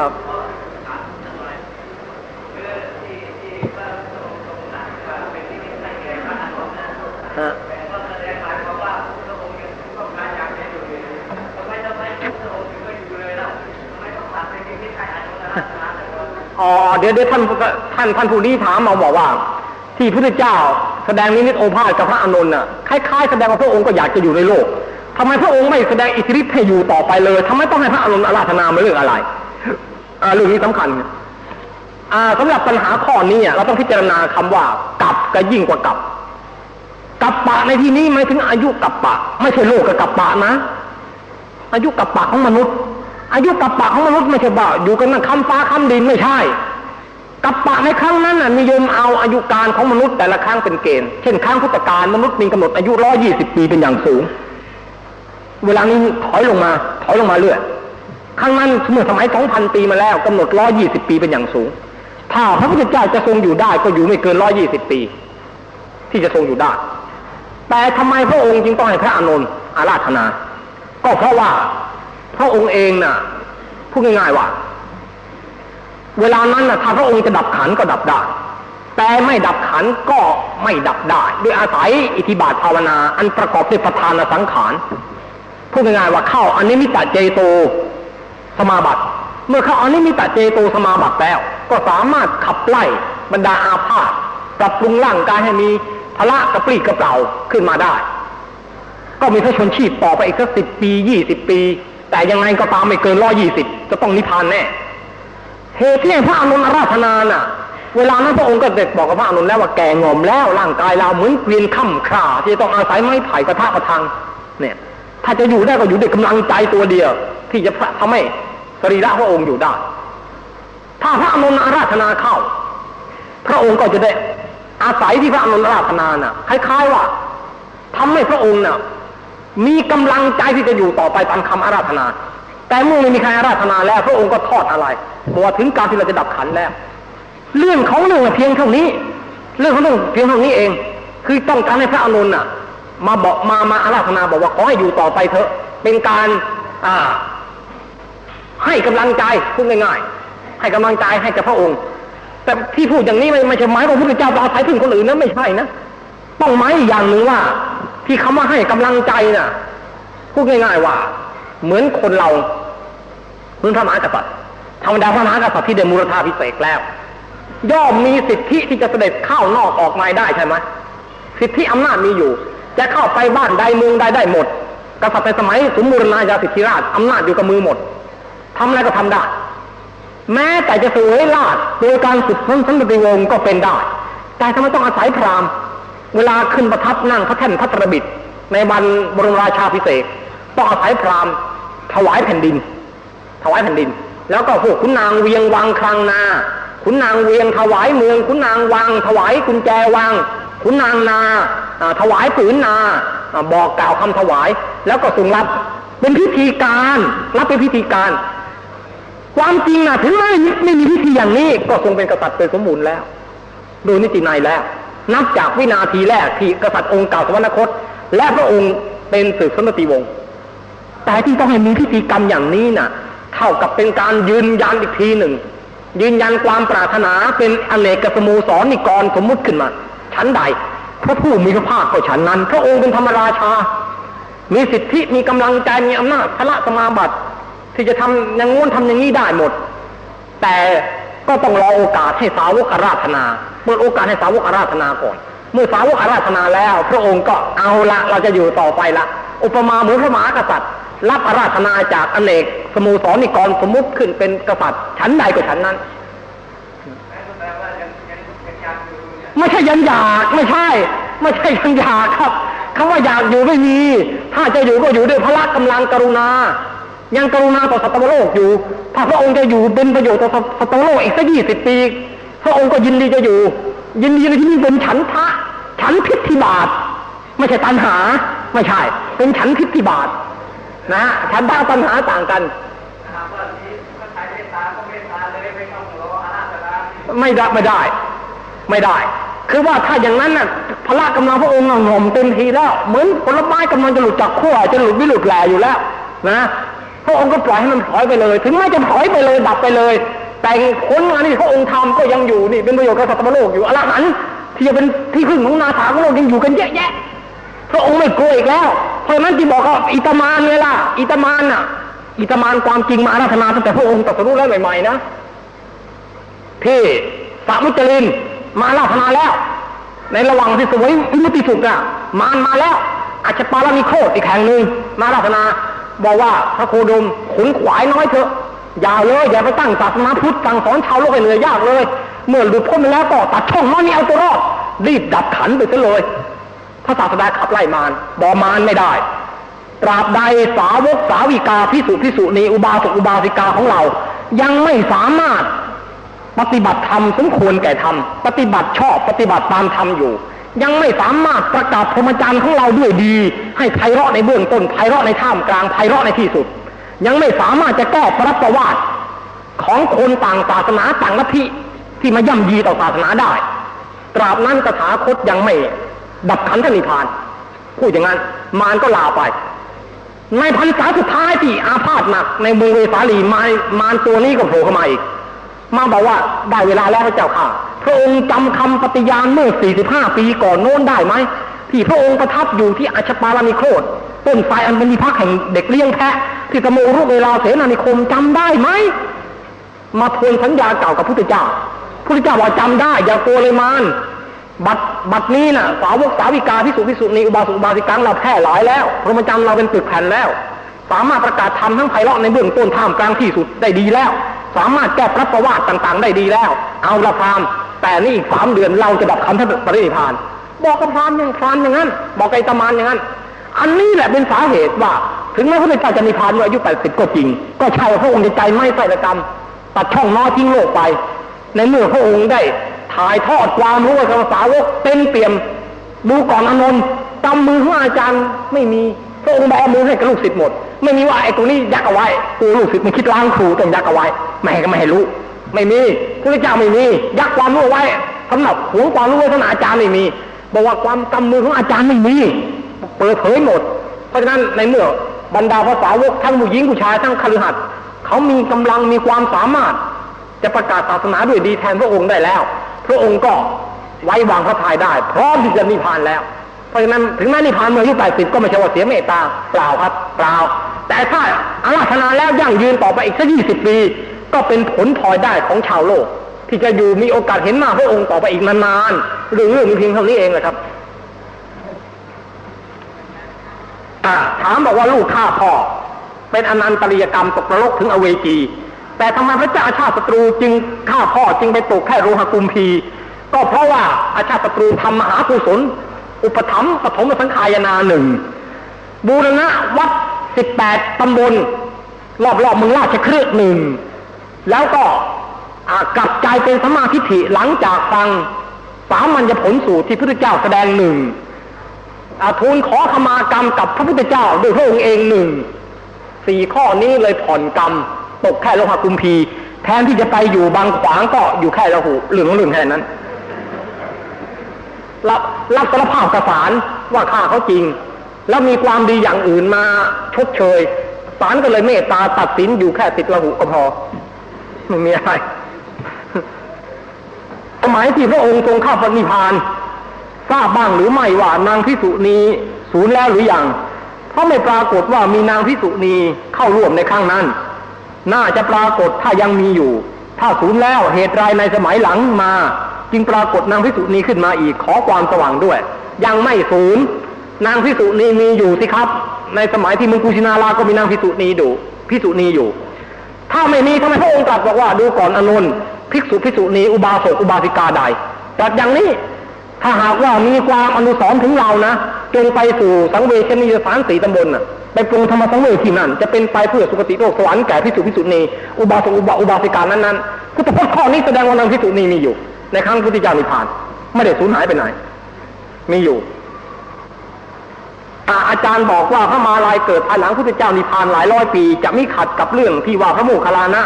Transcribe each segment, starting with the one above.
ครับฮะอ๋อเดี๋ยวเดี๋ยวท่านท่านท่านผู้นี้ถามมาบอกว่า ที่พระเจ้าแสดงนิมิตโอภาสกับพระอานนท์น่ะคล้ายๆแสดงว่าพระองค์ก็อยากจะอยู่ในโลกทำไมพระองค์ไม่แสดงอิทธิฤทธิ์ให้อยู่ต่อไปเลยทำไมต้องให้พระอานนท์อาราธนาม่เรื่องอะไร เรื่องนี้สำคัญอ่าสำหรับปัญหาข้อนี้อะเราต้องพิจารณาคำว่ากับกับยิ่งกว่ากับกับปะในที่นี้หมายถึงอายุกับปะ ไม่ใช่โลกกับกับปะนะ อายุกับปะของมนุษย์ อายุกับปะของมนุษย์ไม่ใช่บ่าอยู่กันนั่นคำฟ้าคำดินไม่ใช่กับปะในครั้งนั้นน่ะนิยมเอาอายุการของมนุษย์แต่ละครั้งเป็นเกณฑ์เช่นครั้งพุทธกาลมนุษย์มีกำหนดอายุร้อยี่สิบปีเป็นอย่างสูง เวลานี้ถอยลงมา ถอยลงมาเรื่อย ครั้งนั้นเมื่อสมัยสองพันปีมาแล้วกำหนดร้อยี่สิบปีเป็นอย่างสูง ถ้าพระพุทธเจ้าจะทรงอยู่ได้ก็อยู่ไม่เกินร้อยี่สิบปี ที่จะทรงอยู่ได้ แต่ทำไมพระองค์จึงต้องให้พระอานนท์อาราธนา ก็เพราะว่าพระองค์เองน่ะพูดง่ายๆว่า เวลานั้นน่ะถ้าพระองค์จะดับขันก็ดับได้ แต่ไม่ดับขันก็ไม่ดับได้ด้วยอาศัยอิทธิบาทภาวนา อันประกอบด้วยประธานสังขารพูดง่ายๆว่าเข้าอันิมิตเจโต สมาบัติ เมื่อเขาอนิมิตเจโตสมาบัติแล้ว ก็สามารถขับไล่บรรดาอาพาธปรับปรุงร่างกายให้มีพละกระปรี้กระเปร่าขึ้นมาได้ ก็มีพระชนชีพต่อไปอีกสักสิบปียี่สิบปี แต่ยังไงก็ตามไม่เกินร้อยี่สิบจะต้องนิพพานแน่เหตุที่พระอนุนอาราธนาน่ะ เวลานั้นพระองค์ก็เด็กบอกกับพระอนุนแล้วว่าแก่งอมแล้วร่างกายเราเหมือนเกวียนข้ามคราที่ต้องอาศัยไม้ไผ่กระทะประทังเนี่ย ถ้าจะอยู่ได้ก็อยู่ด้วยกำลังใจตัวเดียว ที่จะทำให้ สรีระพระองค์อยู่ได้ ถ้าพระอนุนอาราธนาเข้า พระองค์ก็จะได้อาศัยที่พระอนุนอาราธนาน่ะคล้ายๆว่าทำให้พระองค์น่ะมีกำลังใจที่จะอยู่ต่อไปตามคำอาราธนา แต่เมื่อไม่มีใครอาราธนาแล้ว พระองค์ก็ทอดอะไรบอกว่าถึงการที่เราจะดับขันแล้ว เรื่องของเรื่องเพียงเท่านี้ เรื่องของเรื่องเพียงเท่านี้เอง คือต้องการให้พระอนุนน่ะ มาบอกมามาอาราธนาบอกว่าขอให้อยู่ต่อไปเถอะ เป็นการ อ่า ให้กำลังใจพูดง่ายๆให้กำลังใจให้กับพระองค์ แต่ที่พูดอย่างนี้ไม่ใช่หมายว่าพระพุทธเจ้าต้องอาศัยพึ่งคนอื่นนะไม่ใช่นะต้องหมายอย่างหนึ่งว่า ที่คำว่าให้กำลังใจน่ะพูดง่ายๆว่า เหมือนคนเราเหมือนพระมหากษัตริย์ธรรมดาพระมหากษัตริย์ที่ได้มูลธาพิเศษแล้ว ย่อมมีสิทธิที่จะเสด็จเข้านอกออกในได้ใช่ไหมสิทธิอำนาจมีอยู่ จะเข้าไปบ้านใดเมืองใดได้หมดกษัตริย์ในสมัยสมบูรณาญาสิทธิราชอำนาจอยู่กับมือหมด ทำอะไรก็ทำได้ แม้แต่จะสวยราชโดยการสุดพ้นสันติวงก็เป็นได้ แต่ทำไมต้องอาศัยพราหมณ์ เวลาขึ้นประทับนั่งพระแท่นพระตรบิดในวันบรมราชาพิเศษต้องอาศัยพราหมณ์ถวายแผ่นดิน ถวายแผ่นดิน แล้วก็พวกขุนนางเวียงวังคลังนาขุนนางเวียงถวายเมืองขุนนางวัง ถวายกุญแจวังขุนนางนาถวายผืนนาบอกกล่าวคำถวาย แล้วก็ทรงรับเป็นพิธีการ รับเป็นพิธีการ ความจริงนะถึงไม่ไม่มีพิธีอย่างนี้ ก็ทรงเป็นกษัตริย์เป็นสมบูรณ์แล้ว โดยนิตินัยแล้ว นับจากวินาทีแรกที่กษัตริย์องค์เก่าสวรรคต และพระองค์เป็นสืบสันติวงศ์แต่ที่ต้องให้มีพิธีกรรมอย่างนี้น่ะ เท่ากับเป็นการยืนยันอีกทีหนึ่ง ยืนยันความปรารถนาเป็นอเนกสโมสรนิกรสมมุติขึ้นมา ชั้นใดพระผู้มีพระภาคก็ฉันนั้น พระองค์เป็นธรรมราชา มีสิทธิมีกำลังใจมีอำนาจพระสมาบัติ ที่จะทำอย่างงู้นทำอย่างนี้ได้หมด แต่ก็ต้องรอโอกาสให้สาวกอาราธนาเปิดโอกาสให้สาวกอาราธนาก่อน เมื่อสาวกอาราธนาแล้ว พระองค์ก็เอาละเราจะอยู่ต่อไปละ อุปมาเหมือนพระมหากษัตริย์ รับอาราธนาจากอเนกสโมสรนิกรสมมุติขึ้นเป็นกษัตริย์ชั้นใดก็ชั้นนั้นไม่ใช่ยันอยากไม่ใช่ ไม่ใช่ยันอยากครับคำว่าอยากอยู่ไม่มี ถ้าจะอยู่ก็อยู่ด้วยพละกำลังกรุณา ยังกรุณาต่อสัตวโลกอยู่ ถ้าพระองค์จะอยู่เป็นประโยชน์ต่อสัตวโลกอีกสักยี่สิบปี พระองค์ก็ยินดีจะอยู่ ยินดีในที่นี้เป็นฉันทะ ฉันพิธิบาทไม่ใช่ตัณหา ไม่ใช่ เป็นฉันพิธิบาทนะฉันทะตัณหาต่างกันไม่ได้ไม่ได้ ไม่ได้ คือว่าถ้าอย่างนั้นน่ะพละกำลังพระองค์หน่อมเต็มทีแล้ว เหมือนผลไม้กำลังจะหลุดจากขั้วจะหลุดไม่หลุดแหล่อยู่แล้ว นะ ระองค์ก็ปล่อยให้มันถอยไปเลย ถึงแม้จะถอยไปเลยดับไปเลย แต่ผลงานที่พระองค์ทำก็ยังอยู่นี่เป็นประโยชน์กับสัตว์โลกอยู่อรหันต์ที่จะเป็นที่พึ่งของนาถาของโลกยังอยู่กันเยอะแยะ พระองค์ไม่กลัวอีกแล้ว เพราะนั้นที่บอกว่าอิตามานเลยล่ะอิตามานน่ะ อิตามานความจริงมาอาราธนาตั้งแต่พระองค์ตรัสรู้แล้วใหม่ๆนะที่สามุจลินมาอาราธนาแล้ว ในระหว่างที่สวยอิมุติสุขอะมานมาแล้วอาจจะปารามีโคตอีกแห่งหนึ่งมาอาราธนา บอกว่าพระโคดมขุนขวายน้อยเถอะ อย่าเลยอย่าไปตั้งศาสนาพุทธสั่งสอนชาวโลกให้เหนื่อยยากเลย เมื่อหลุดพ้นไปแล้วก็ตัดช่องน้อยนี้เอาตัวรอดรีบดับขันไปซะเลยพระศาสดาขับไล่มารบอมารไม่ได้ตราบใดสาวกสาวิกาพิสุพิสุนีอุบาสกอุบาสิกาของเรา ยังไม่สามารถปฏิบัติธรรมสมควรแก่ธรรมปฏิบัติชอบปฏิบัติตามธรรมอยู่ ยังไม่สามารถประกาศพรหมจรรย์ของเราด้วยดี ให้ไพเราะในเบื้องต้นไพเราะในท่ามกลางไพเราะในที่สุด ยังไม่สามารถจะแก้ปรับประวัติของคนต่างศาสนาต่างลัทธิที่มาย่ำยีต่อศาสนาได้ ตราบนั้นตถาคตยังไม่ ดับขันธนิพานพูดอย่างนั้นมารก็ลาไป ในพรรษาสุดท้ายที่อาพาธหนักในเมืองเวสาลีมารมารตัวนี้ก็โผล่เข้ามาอีกมาบอกว่าได้เวลาแล้วพระเจ้าค่ะ พระองค์จำคำปฏิญาณเมื่อ 45 ปีก่อนโน้นได้ไหม ที่พระองค์ประทับอยู่ที่อัชปารานิโครธต้นไทรอันเป็นมีพักแห่งเด็กเลี้ยงแพะ ที่ตะโมรุเวลาเสนานิคมจำได้ไหม มาทวนสัญญาเก่ากับพุทธเจ้าพุทธเจ้าว่าจำได้ อย่ากลัวเลยมารบัดบัดนี้น่ะสาวกสาวิกาพิสุพิสุนีอุบาสกอุบาสิกังเราแพร่หลายแล้วพรหมจรรย์เราเป็นตึกแผ่นแล้ว สามารถประกาศธรรมทั้งไพเราะในเบื้องต้นท่ามกลางที่สุดได้ดีแล้ว สามารถแก้พระประวัติต่างๆ ได้ดีแล้ว เอาละพราม แต่นี่สามเดือนเราจะดับคำท่านปรินิพาน บอกกับพรามอย่างพรามอย่างนั้น บอกไกตมานอย่างนั้น อันนี้แหละเป็นสาเหตุว่า ถึงแม้พระพุทธเจ้าจะนิพพานเมื่ออายุ80ก็จริง ก็ใช่พระองค์ในใจไม่ใส่ละกรรมตัดช่องน้อยทิ้งโลกไป ในเมื่อพระองค์ได้ถ่ายทอดความรู้ให้กับสาวกเต็มเปี่ยมดูก่อนอานนท์กำมือของอาจารย์ไม่มีพระองค์บอกเอามือให้กับลูกศิษย์หมด ไม่มีว่าไอ้ตัวนี้ยักเอาไว้กูลูกศิษย์มันคิดล้างครูต้องยักเอาไว้ไม่ให้ก็ไม่ให้รู้ ไม่มีพระเจ้าไม่มี ยักความรู้ไว้สำหรับหวงความรู้ไว้สำหรับอาจารย์ไม่มี บอกว่าความกำมือของอาจารย์ไม่มี เปิดเผยหมด เพราะฉะนั้นในเมื่อบรรดาภาษาวกทั้งผู้หญิงผู้ชายทั้งคฤหัสถ์เขามีกำลังมีความสามารถ จะประกาศศาสนาด้วยดีแทนพระองค์ได้แล้ว พระองค์ก็ไว้วางพระทัยได้พร้อมที่จะนิพพานแล้ว เพราะฉะนั้นถึงแม้นิพพานเมื่ออายุแปดสิบก็ไม่ใช่ว่าเสียเมตตาเปล่าครับเปล่า แต่ถ้าอาราธนาแล้วยั่งยืนต่อไปอีกสักยี่สิบปี ก็เป็นผลพลอยได้ของชาวโลก ที่จะอยู่มีโอกาสเห็นหน้าพระองค์ต่อไปอีกนานๆเรื่อเรื่องมีเพียงเท่านี้เองแหละครับถามบอกว่าลูกฆ่าพ่อ เป็นอนันตริยกรรมตกนรกถึงอเวจี แต่ทำไมพระเจ้าอาชาติศัตรูจึงฆ่าพ่อจึงไปตกแค่โรหกุมพี ก็เพราะว่าอาชาติศัตรูทำมหากุศล อุปถัมภ์ปฐมสังขายนาหนึ่งบูรณะวัดสิบแปดตำบลรอบๆเมืองราชเครือหนึ่ง แล้วก็กลับใจเป็นสมาธิฐิหลังจากฟังสามัญญผลสูตรที่พระพุทธเจ้าแสดงหนึ่งทูลขอขมากรรมกับพระพุทธเจ้าด้วยพระองค์เองหนึ่งสี่ข้อนี้เลยผ่อนกรรม ตกแค่โลหะกุมพี แทนที่จะไปอยู่บางขวางก็อยู่แค่ระหูเหลืองเหลืองแค่นั้น รับรับสารภาพกสารว่าฆ่าเขาจริง แล้วมีความดีอย่างอื่นมาชดเชยศาลก็เลยเมตตาตัดสินอยู่แค่ติดระหูก็พอ ไม่มีอะไรสมัยที่พระองค์ทรงเข้าปณิพานทราบบ้างหรือไม่ว่านางพิสุณีสูญแล้วหรืออยังเพราะไม่ปรากฏว่ามีนางพิสุณีเข้าร่วมในข้างนั้น น่าจะปรากฏถ้ายังมีอยู่ ถ้าสูญแล้วเหตุไรในสมัยหลังมา จึงปรากฏนางพิสุณีขึ้นมาอีกขอความสว่างด้วย ยังไม่สูญนางพิสุณีมีอยู่สิครับ ในสมัยที่มึงกุชินาราก็มีนางพิสุณีดูพิสุณีอยู่ ถ้าไม่มีทำไมพระองค์ตรัสบอกว่าดูก่อนอนุนภิกษุภิกษุณีอุบาสกอุบาสิกาใดตรัสอย่างนี้ ถ้าหากว่ามีความอนุสรณ์ถึงเรานะจงไปสู่สังเวชนียสารสีตำบลน่ะไปปรุงธรรมสังเวชที่นั่น จะเป็นไปเพื่อสุคติโลกสวรรค์แก่พิสุพิสุณีอุบาสกอุบาอุบาสิกานั้นนั้นพุทธพจน์ข้อนี้แสดงว่านางพิสุณีมีอยู่ ในครั้งพุทธเจ้านิพาน ไม่ได้สูญหายไปไหน มีอยู่ อาจารย์บอกว่าพระมาลายเกิดภายหลังพุทธเจ้านิพพานหลายร้อยปี จะไม่ขัดกับเรื่องที่ว่าพระโมคคัลลานะ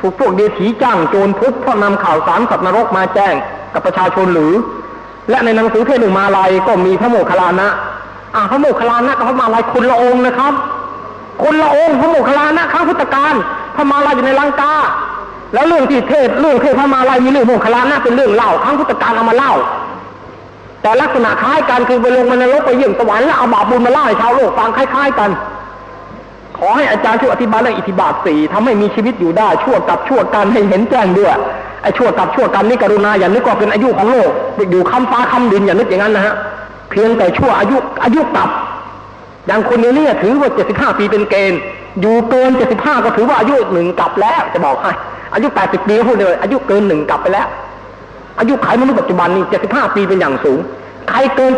ถูกพวกเดชีจ้างโจรทุบเพราะนำข่าวสารสัตว์นรกมาแจ้งกับประชาชนหรือ และในหนังสือเทศหนึ่งมาลายก็มีพระโมคคัลลานะอ่าพระโมคคัลลานะกับพระมาลายคุณละองค์นะครับ คนละองค์พระโมคคัลลานะครั้งพุทธกาลพระมาลายอยู่ในลังกาแล้วเรื่องที่เทศเรื่องเทศพระมาลายมีเรื่องโมคคัลลานะเป็นเรื่องเล่าครั้งพุทธกาลเอามาเล่า แต่ลักษณะคล้ายกันคือไปลงมานรกไปเยี่ยมสวรรค์แล้วเอาบาปบุญมาเล่าให้ชาวโลกฟังคล้าย ๆกัน ขอให้อาจารย์ช่วยอธิบายเรื่องอิทธิบาทสี่ทำให้มีชีวิตอยู่ได้ชั่วกับชั่วกันให้เห็นแจ้งด้วยไอ้ชั่วกับชั่วกันนี่กรุณาอย่านึกว่าเป็นอายุของโลกอยู่คำฟ้าคำดินอย่านึกอย่างนั้นนะฮะเพียงแต่ชั่วอายุอายุกับอย่างคนเดียวนี้ถือว่า75ปีเป็นเกณฑ์ อยู่เกิน75ก็ถือว่าอายุหนึ่งกลับแล้วจะบอกให้อายุ80ปีพูดเลยอายุเกินหนึ่งกลับไปแล้ว อายุไขมนุษย์ปัจจุบันนี้75ปีเป็นอย่างสูง ใครเกิน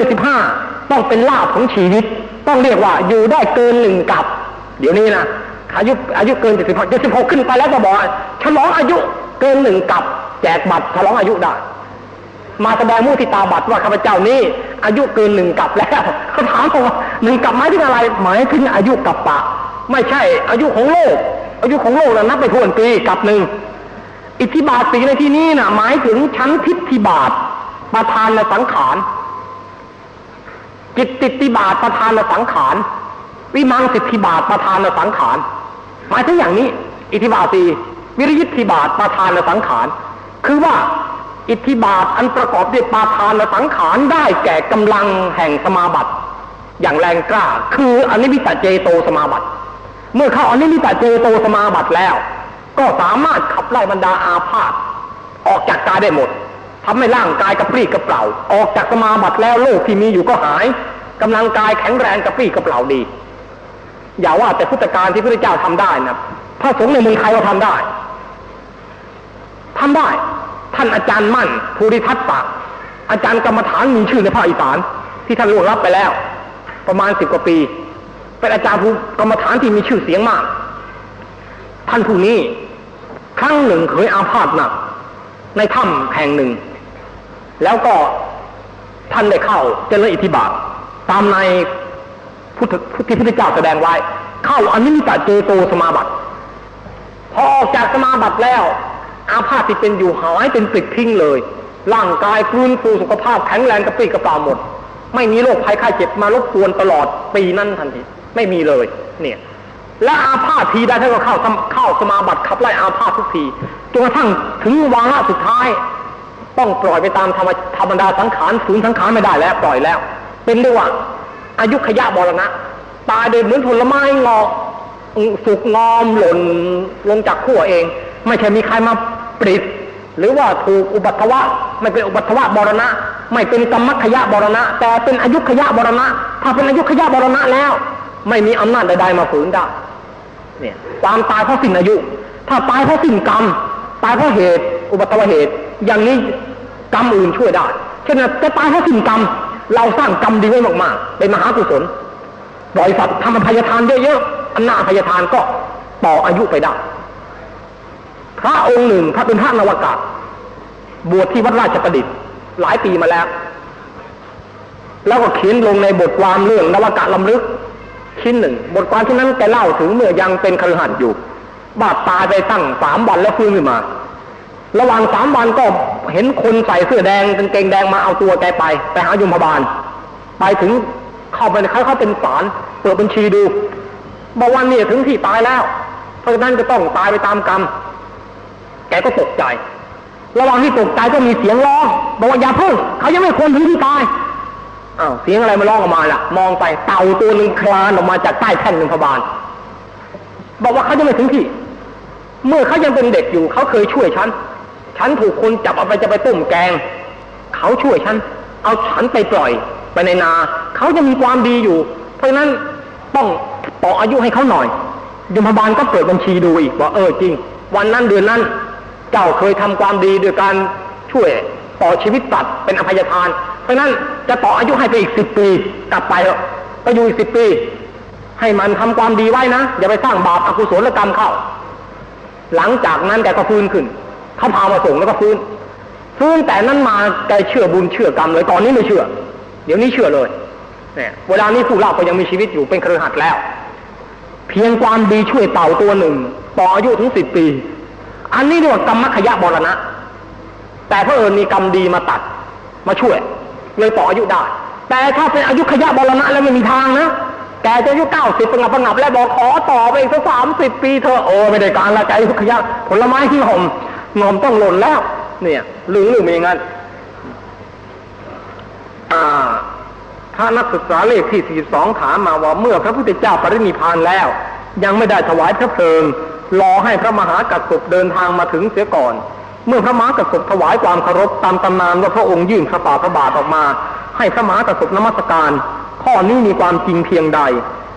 75ต้องเป็นลาภของชีวิต ต้องเรียกว่าอยู่ได้เกินหนึ่งกับ เดี๋ยวนี้นะอายุอายุเกิน75 76ขึ้นไปแล้วก็บอกฉลองอายุเกินหนึ่งกับ แจกบัตรฉลองอายุได้มาแสดงมุทิตาบัตรว่าข้าพเจ้านี้ อายุเกินหนึ่งกับแล้วเขาถามผมว่าหนึ่งกับหมายถึงอะไรหมายถึงอายุกับปะ ไม่ใช่อายุของโลก อายุของโลกนะนับไปทวนปีกับหนึ่ง อิทธิบาทสีในที่นี้นะหมายถึงชั้นทิฏฐิบาทประธานในสังขารจิตติติบาทประธานในสังขารวิมังสิทธิบาทประธานในสังขารหมายถึงอย่างนี้ อิทธิบาทสีวิริยิทธิบาทประธานในสังขารคือว่าอิทธิบาทอันประกอบด้วยปาทานและสังขารได้แก่กำลังแห่งสมาบัติ อย่างแรงกล้า คืออนิมิตเจโตสมาบัติ เมื่อเข้าอนิมิตเจโตสมาบัติแล้ว ก็สามารถขับไล่บรรดาอาพาธออกจากกายได้หมดทำให้ร่างกายกระปรี้กระเปร่า ออกจากสมาบัติแล้วโรคที่มีอยู่ก็หายกำลังกายแข็งแรงกระปรี้กระเปร่าดี อย่าว่าแต่พุทธการที่พระเจ้าทำได้นะพระสงฆ์ในเมืองไทยก็ทำได้ทำได้ ท่านอาจารย์มั่นภูริทัตปะอาจารย์กรรมฐานมีชื่อในภาคอีสาน ที่ท่านล่วงลับไปแล้ว ประมาณสิบกว่าปี เป็นอาจารย์ผู้กรรมฐานที่มีชื่อเสียงมาก ท่านผู้นี้ ครั้งหนึ่งเคยอาพาธหนัก ในถ้ำแห่งหนึ่ง แล้วก็ท่านได้เข้าเจริญอิทธิบาท ตามในพุทธที่พุทธเจ้าแสดงไว้ เข้าอนิมิตเจโตสมาบัติ พอออกจากสมาบัติแล้ว อาพาธที่เป็นอยู่หายเป็นปลิดทิ้งเลย ร่างกายฟื้นฟูสุขภาพแข็งแรงกระปรี้กระเปร่าหมด ไม่มีโรคภัยไข้เจ็บมารบกวนตลอดปีนั้นทันทีไม่มีเลย เนี่ย และอาพาธทีได้ท่านก็เข้าเข้าสมาบัติขับไล่อาพาธทุกทีจนกระทั่งถึงวาระสุดท้าย ต้องปล่อยไปตามธรรมธรรมดาสังขารฝืนสังขารไม่ได้แล้วปล่อยแล้ว เป็นเรียกว่าอายุขยะบรณะ ตายโดยเหมือนผลไม้งอกสุกงอมหล่นลงจากขั้วเอง ไม่ใช่มีใครมาปริดหรือว่าถูกอุบัติวะไม่เป็นอุบัติวะบรณะ ไม่เป็นกรรมขยะบรณะ แต่เป็นอายุขยะบรณะ ถ้าเป็นอายุขยะบรณะแล้ว ไม่มีอำนาจใดๆมาฝืนได้ ความตายเพราะสิ้นอายุ ถ้าตายเพราะสิ้นกรรม ตายเพราะเหตุ อุบัติเหตุ อย่างนี้กรรมอื่นช่วยได้ เช่นจะตายเพราะสิ้นกรรม เราสร้างกรรมดีไว้มากๆเป็นมหากุศลปล่อยสัตว์ทำอภัยทานเยอะๆอันนาอภัยทานก็ต่ออายุไปได้ พระองค์หนึ่งพระเป็นพระนวากาศบวชที่วัดราชประดิษฐ์ หลายปีมาแล้ว แล้วก็เขียนลงในบทความเรื่องนวากาศลำลึก ชิ้นหนึ่ง บทความที่นั้นแกเล่าถึงเมื่อยังเป็นคฤหัสถ์อยู่ บาดตายไปตั้งสามวันแล้วฟื้นขึ้นมา ระหว่างสามวันก็เห็นคนใส่เสื้อแดงกางเกงแดงมาเอาตัวแกไปไปหายมพบาล ไปถึงเข้าไปเขาเขาเป็นศาลเปิดบัญชีดูบอกว่าเนี่ยถึงที่ตายแล้ว เพราะฉะนั้นจะต้องตายไปตามกรรม แกก็ตกใจ ระหว่างที่ตกใจก็มีเสียงร้องบอกว่าอย่าเพิ่งเขายังไม่ควรถึงที่ตาย อ้าวเสียงอะไรมาร้องออกมาล่ะ มองไปเต่าตัวหนึ่งคลานออกมาจากใต้แท่นหนึ่งพบาลบอกว่าเขายังไม่ถึงที่ เมื่อเขายังเป็นเด็กอยู่เขาเคยช่วยฉัน ฉันถูกคนจับเอาไปจะไปต้มแกง เขาช่วยฉัน เอาฉันไปปล่อยไปในนา เขาจะมีความดีอยู่ เพราะฉะนั้นต้องต่ออายุให้เขาหน่อยยมบาลก็เปิดบัญชีดูอีกว่าเออจริง วันนั้นเดือนนั้น เจ้าเคยทำความดีโดยการช่วยต่อชีวิตสัตว์เป็นอภัยทาน เพราะฉะนั้น จะต่ออายุให้ไปอีกสิบปี กลับไปเถอะไปอยู่อีกสิบปี ให้มันทำความดีไว้นะอย่าไปสร้างบาปอกุศลกรรมเข้า หลังจากนั้นแกก็ฟื้นขึ้นเขาพามาส่งแล้วก็ฟื้นฟื้นแต่นั้นมาแกเชื่อบุญเชื่อกรรมเลยก่อนนี้ไม่เชื่อ เดี๋ยวนี้เชื่อเลยเนี่ยเวลานี้ผู้เล่าก็ยังมีชีวิตอยู่เป็นเครือขัดแล้ว เพียงความดีช่วยเต่าตัวหนึ่ง ต่ออายุถึงสิบปี อันนี้เรียกว่ากรรมขยะบรณะ แต่เพราะเอิญมีกรรมดีมาตัดมาช่วย เลยต่ออายุได้ แต่ถ้าเป็นอายุขยะบรณะแล้วไม่มีทางนะแกจะอายุเก้าสิบประงับประงับแล้วบอกขอต่อไปอีกสักสามสิบปีเธอโอ้ไม่ได้การละใจทุกขยะผลไม้ที่ห่มงอมต้องหล่นแล้ว เนี่ยลืมลืมอย่างนั้นอ่าถ้านักศึกษาเลขที่ 42 ถามมาว่าเมื่อพระพุทธเจ้าปรินิพพานแล้ว ยังไม่ได้ถวายพระเพลิงรอให้พระมหากัสสปเดินทางมาถึงเสียก่อน เมื่อพระมหากัสสปถวายความเคารพตามตำนานว่าพระองค์ยื่นพระป่าพระบาทออกมา ให้พระมหากัสสปนมัสการ ข้อนี้มีความจริงเพียงใด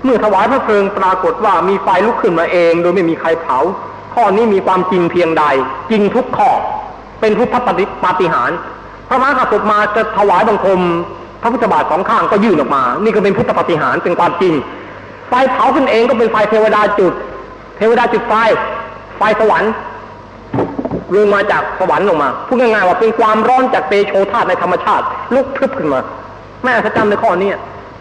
เมื่อถวายพระเพลิงปรากฏว่ามีไฟลุกขึ้นมาเอง โดยไม่มีใครเผา ข้อนี้มีความจริงเพียงใด จริงทุกข้อ เป็นพุทธปฏิหาร พระมหากษัตริย์มาจะถวายบังคมพระพุทธบาทสองข้างก็ยื่นออกมา นี่ก็เป็นพุทธปฏิหารเป็นความจริง ไฟเผาขึ้นเองก็เป็นไฟเทวดาจุด เทวดาจุดไฟ ไฟสวรรค์ ลงมาจากสวรรค์ลงมาพูดง่ายๆว่าเป็นความร้อนจากเตโชธาตุในธรรมชาติลุกพรึบขึ้นมาแม่พระจำในข้อนี้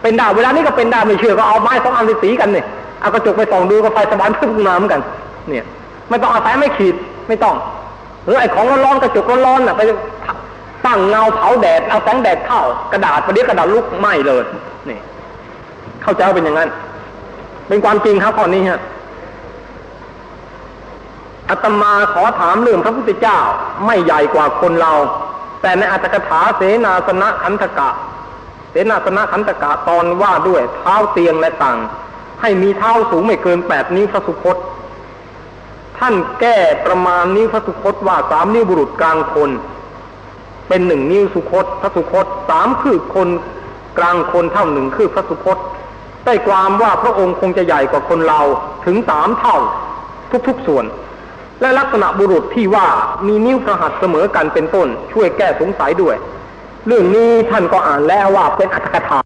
เป็นได้เวลานี้ก็เป็นได้ไม่เชื่อก็เอาไม้สองอันสีกันเนี่ยเอากระจกไปส่องดูก็ไฟสวรรค์พรึบขึ้นมาเหมือนกัน เนี่ยไม่ต้องอาศัยไม่ขีดไม่ต้องหรือไอ้ของร้อนๆกระจกร้อนๆน่ะไปตั้งเงาเผาแดดเอาแสงแดดเข้ากระดาษประเดี๋ยวกระดาษลุกไหม้เลยนี่เข้าใจว่าเป็นอย่างนั้น เป็นความจริงครับข้อนี้ฮะ อาตมาขอถามเรื่องพระพุทธเจ้าไม่ใหญ่กว่าคนเรา แต่ในอัตถกถาเสนาสนะขันธกะ เสนาสนะขันธกะตอนว่าด้วยเท้าเตียงและตังให้มีเท้าสูงไม่เกินแปดนิ้วพระสุคต ท่านแก้ประมาณนิ้วพระสุคตว่าสามนิ้วบุรุษกลางคน เป็นหนึ่งนิ้วสุคตพระสุคตสามคือคนกลางคนเท่าหนึ่งคือพระสุคตได้ความว่าพระองค์คงจะใหญ่กว่าคนเราถึงสามเท่าทุกๆส่วน และลักษณะบุรุษที่ว่ามีนิ้วพระหัตเสมอกันเป็นต้น ช่วยแก้สงสัยด้วย เรื่องนี้ท่านก็อ่านแล้วว่าเป็นอัตถกถา